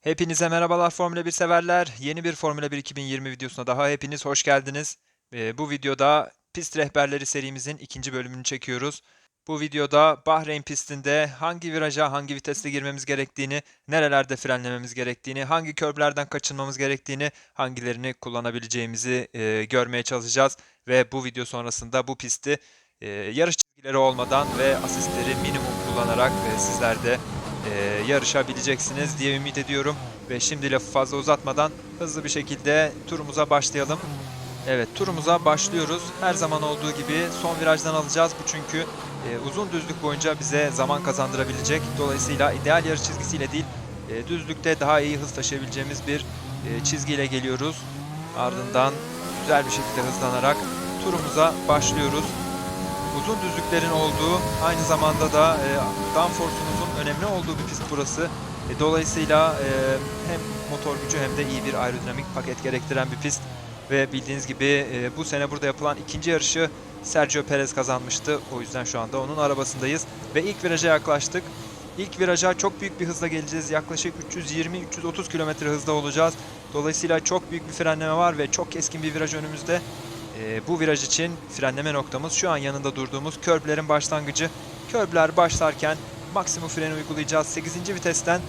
Hepinize merhabalar Formula 1 severler. Yeni bir Formula 1 2020 videosuna daha hepiniz hoş geldiniz. Ee, bu videoda pist rehberleri serimizin ikinci bölümünü çekiyoruz. Bu videoda Bahreyn pistinde hangi viraja hangi viteste girmemiz gerektiğini, nerelerde frenlememiz gerektiğini, hangi körblerden kaçınmamız gerektiğini, hangilerini kullanabileceğimizi e, görmeye çalışacağız. Ve bu video sonrasında bu pisti e, yarış çizgileri olmadan ve asistleri minimum kullanarak e, sizler de e, yarışabileceksiniz diye ümit ediyorum. Ve şimdi lafı fazla uzatmadan hızlı bir şekilde turumuza başlayalım. Evet turumuza başlıyoruz. Her zaman olduğu gibi son virajdan alacağız. Bu çünkü e, uzun düzlük boyunca bize zaman kazandırabilecek. Dolayısıyla ideal yarış çizgisiyle değil e, düzlükte daha iyi hız taşıyabileceğimiz bir e, çizgiyle geliyoruz. Ardından güzel bir şekilde hızlanarak turumuza başlıyoruz. Uzun düzlüklerin olduğu aynı zamanda da e, downforce'unuzun önemli olduğu bir pist burası. E, dolayısıyla e, hem motor gücü hem de iyi bir aerodinamik paket gerektiren bir pist. Ve bildiğiniz gibi e, bu sene burada yapılan ikinci yarışı Sergio Perez kazanmıştı. O yüzden şu anda onun arabasındayız. Ve ilk viraja yaklaştık. İlk viraja çok büyük bir hızla geleceğiz. Yaklaşık 320-330 km hızda olacağız. Dolayısıyla çok büyük bir frenleme var ve çok keskin bir viraj önümüzde. Ee, bu viraj için frenleme noktamız şu an yanında durduğumuz körblerin başlangıcı. Körbler başlarken maksimum freni uygulayacağız. 8. vitesten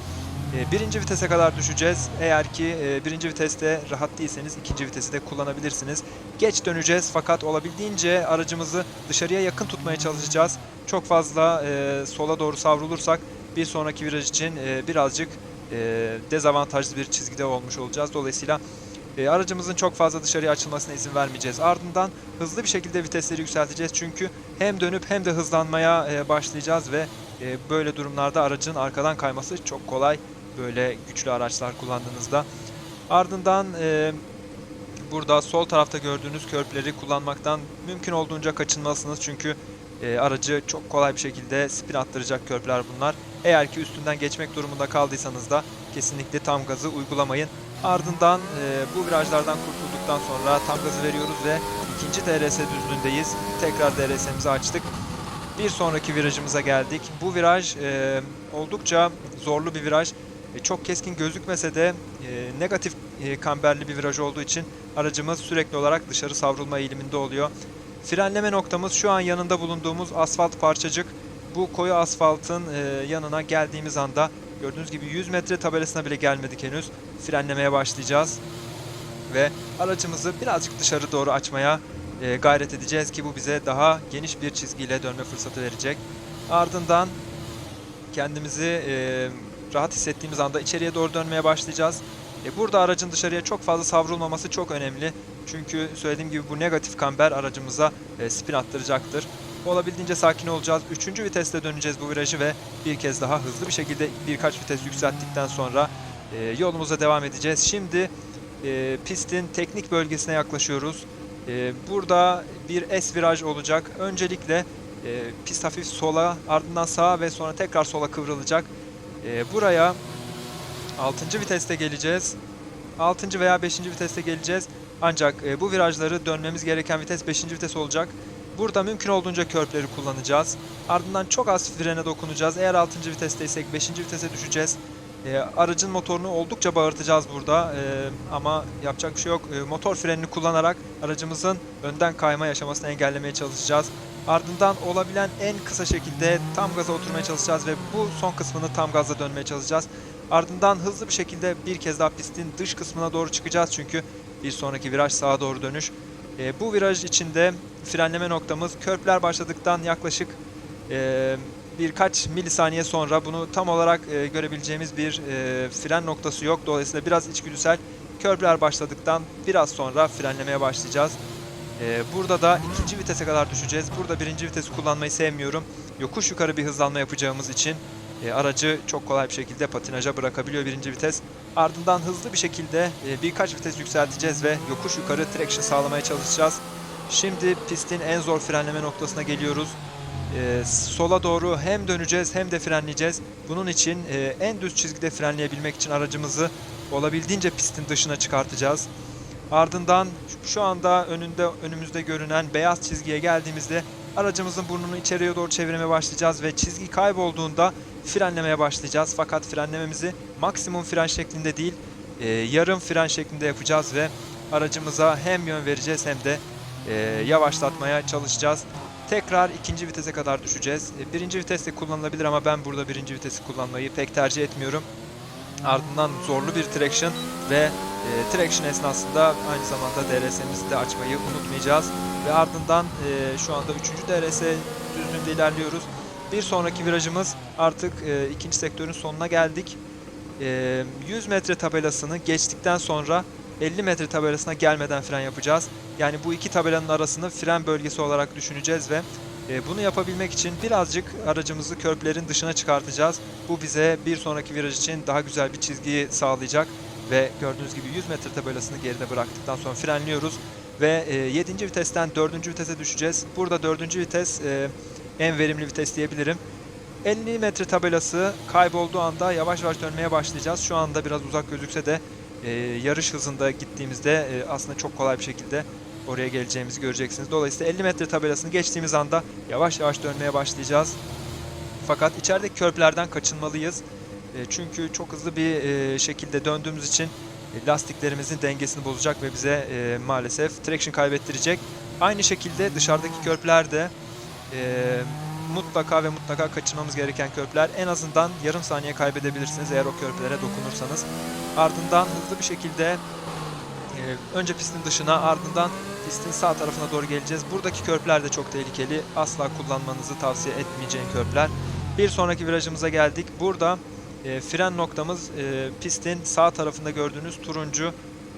e, birinci vitese kadar düşeceğiz. Eğer ki e, birinci viteste rahat değilseniz ikinci vitesi de kullanabilirsiniz. Geç döneceğiz fakat olabildiğince aracımızı dışarıya yakın tutmaya çalışacağız. Çok fazla e, sola doğru savrulursak bir sonraki viraj için e, birazcık e, dezavantajlı bir çizgide olmuş olacağız. Dolayısıyla e, aracımızın çok fazla dışarıya açılmasına izin vermeyeceğiz. Ardından hızlı bir şekilde vitesleri yükselteceğiz. Çünkü hem dönüp hem de hızlanmaya e, başlayacağız ve e, böyle durumlarda aracın arkadan kayması çok kolay. Böyle güçlü araçlar kullandığınızda. Ardından e, burada sol tarafta gördüğünüz körpleri kullanmaktan mümkün olduğunca kaçınmalısınız. Çünkü e, aracı çok kolay bir şekilde spin attıracak körpler bunlar. Eğer ki üstünden geçmek durumunda kaldıysanız da kesinlikle tam gazı uygulamayın. Ardından e, bu virajlardan kurtulduktan sonra tam gazı veriyoruz ve ikinci DRS düzlüğündeyiz. Tekrar DRS'imizi açtık. Bir sonraki virajımıza geldik. Bu viraj e, oldukça zorlu bir viraj. E, çok keskin gözükmese de e, negatif e, kamberli bir viraj olduğu için aracımız sürekli olarak dışarı savrulma eğiliminde oluyor. Frenleme noktamız şu an yanında bulunduğumuz asfalt parçacık. Bu koyu asfaltın e, yanına geldiğimiz anda gördüğünüz gibi 100 metre tabelasına bile gelmedik henüz. Frenlemeye başlayacağız. Ve aracımızı birazcık dışarı doğru açmaya e, gayret edeceğiz ki bu bize daha geniş bir çizgiyle dönme fırsatı verecek. Ardından kendimizi e, rahat hissettiğimiz anda içeriye doğru dönmeye başlayacağız. E, burada aracın dışarıya çok fazla savrulmaması çok önemli. Çünkü söylediğim gibi bu negatif kamber aracımıza e, spin attıracaktır. Olabildiğince sakin olacağız. Üçüncü viteste döneceğiz bu virajı ve bir kez daha hızlı bir şekilde birkaç vites yükselttikten sonra e, yolumuza devam edeceğiz. Şimdi e, pistin teknik bölgesine yaklaşıyoruz. E, burada bir S viraj olacak. Öncelikle e, pist hafif sola ardından sağa ve sonra tekrar sola kıvrılacak. E, buraya 6. viteste geleceğiz. 6. veya 5. viteste geleceğiz. Ancak e, bu virajları dönmemiz gereken vites 5. vites olacak. Burada mümkün olduğunca körpleri kullanacağız. Ardından çok az frene dokunacağız. Eğer 6. vitesteysek 5. vitese düşeceğiz. E, aracın motorunu oldukça bağırtacağız burada. E, ama yapacak bir şey yok. E, motor frenini kullanarak aracımızın önden kayma yaşamasını engellemeye çalışacağız. Ardından olabilen en kısa şekilde tam gaza oturmaya çalışacağız ve bu son kısmını tam gazla dönmeye çalışacağız. Ardından hızlı bir şekilde bir kez daha pistin dış kısmına doğru çıkacağız çünkü bir sonraki viraj sağa doğru dönüş. E, bu viraj içinde frenleme noktamız körpler başladıktan yaklaşık e, birkaç milisaniye sonra bunu tam olarak e, görebileceğimiz bir e, fren noktası yok. Dolayısıyla biraz içgüdüsel körpler başladıktan biraz sonra frenlemeye başlayacağız. E, burada da ikinci vitese kadar düşeceğiz. Burada birinci vitesi kullanmayı sevmiyorum. Yokuş yukarı bir hızlanma yapacağımız için e, aracı çok kolay bir şekilde patinaja bırakabiliyor birinci vites. Ardından hızlı bir şekilde e, birkaç vites yükselteceğiz ve yokuş yukarı traction sağlamaya çalışacağız. Şimdi pistin en zor frenleme noktasına geliyoruz. E, sola doğru hem döneceğiz hem de frenleyeceğiz. Bunun için e, en düz çizgide frenleyebilmek için aracımızı olabildiğince pistin dışına çıkartacağız. Ardından şu anda önünde önümüzde görünen beyaz çizgiye geldiğimizde aracımızın burnunu içeriye doğru çevirmeye başlayacağız ve çizgi kaybolduğunda frenlemeye başlayacağız. Fakat frenlememizi maksimum fren şeklinde değil, e, yarım fren şeklinde yapacağız ve aracımıza hem yön vereceğiz hem de e, yavaşlatmaya çalışacağız. Tekrar ikinci vitese kadar düşeceğiz. E, birinci vites de kullanılabilir ama ben burada birinci vitesi kullanmayı pek tercih etmiyorum. Ardından zorlu bir traction ve e, traction esnasında aynı zamanda DRS'imizi de açmayı unutmayacağız. Ve ardından e, şu anda 3. DRS düzlüğünde ilerliyoruz. Bir sonraki virajımız artık e, ikinci sektörün sonuna geldik. E, 100 metre tabelasını geçtikten sonra 50 metre tabelasına gelmeden fren yapacağız. Yani bu iki tabelanın arasını fren bölgesi olarak düşüneceğiz ve e, bunu yapabilmek için birazcık aracımızı körplerin dışına çıkartacağız. Bu bize bir sonraki viraj için daha güzel bir çizgiyi sağlayacak ve gördüğünüz gibi 100 metre tabelasını geride bıraktıktan sonra frenliyoruz ve e, 7. vitesten 4. vitese düşeceğiz. Burada 4. vites e, en verimli vites diyebilirim. 50 metre tabelası kaybolduğu anda yavaş yavaş dönmeye başlayacağız. Şu anda biraz uzak gözükse de e, yarış hızında gittiğimizde e, aslında çok kolay bir şekilde oraya geleceğimizi göreceksiniz. Dolayısıyla 50 metre tabelasını geçtiğimiz anda yavaş yavaş dönmeye başlayacağız. Fakat içerideki körplerden kaçınmalıyız. E, çünkü çok hızlı bir e, şekilde döndüğümüz için e, lastiklerimizin dengesini bozacak ve bize maalesef traction kaybettirecek. Aynı şekilde dışarıdaki körpler de mutlaka ve mutlaka kaçırmamız gereken körpler. En azından yarım saniye kaybedebilirsiniz eğer o körplere dokunursanız. Ardından hızlı bir şekilde önce pistin dışına ardından pistin sağ tarafına doğru geleceğiz. Buradaki körpler de çok tehlikeli. Asla kullanmanızı tavsiye etmeyeceğim körpler. Bir sonraki virajımıza geldik. Burada e, fren noktamız e, pistin sağ tarafında gördüğünüz turuncu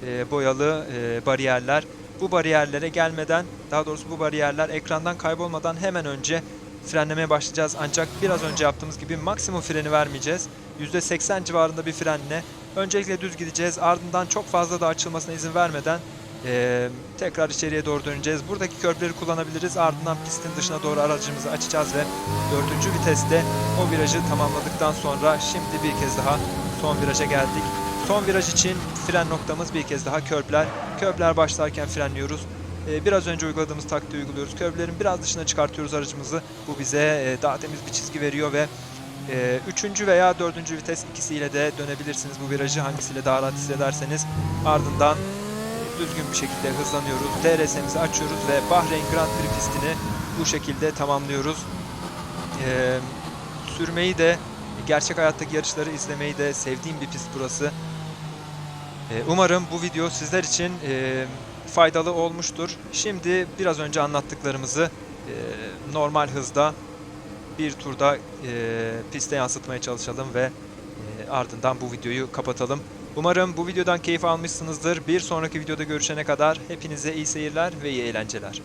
e, boyalı e, bariyerler. Bu bariyerlere gelmeden, daha doğrusu bu bariyerler ekrandan kaybolmadan hemen önce frenlemeye başlayacağız. Ancak biraz önce yaptığımız gibi maksimum freni vermeyeceğiz. %80 civarında bir frenle öncelikle düz gideceğiz. Ardından çok fazla da açılmasına izin vermeden eee, tekrar içeriye doğru döneceğiz. Buradaki körpleri kullanabiliriz. Ardından pistin dışına doğru aracımızı açacağız ve dördüncü viteste o virajı tamamladıktan sonra şimdi bir kez daha son viraja geldik. Son viraj için fren noktamız bir kez daha körpler. Körpler başlarken frenliyoruz. Ee, biraz önce uyguladığımız taktiği uyguluyoruz. Köprülerin biraz dışına çıkartıyoruz aracımızı. Bu bize e, daha temiz bir çizgi veriyor ve e, üçüncü veya dördüncü vites ikisiyle de dönebilirsiniz bu virajı hangisiyle daha rahat hissederseniz. Ardından e, düzgün bir şekilde hızlanıyoruz. DRS'imizi açıyoruz ve Bahreyn Grand Prix pistini bu şekilde tamamlıyoruz. E, sürmeyi de gerçek hayattaki yarışları izlemeyi de sevdiğim bir pist burası. E, umarım bu video sizler için e, faydalı olmuştur. Şimdi biraz önce anlattıklarımızı e, normal hızda bir turda e, piste yansıtmaya çalışalım ve ardından bu videoyu kapatalım. Umarım bu videodan keyif almışsınızdır. Bir sonraki videoda görüşene kadar hepinize iyi seyirler ve iyi eğlenceler.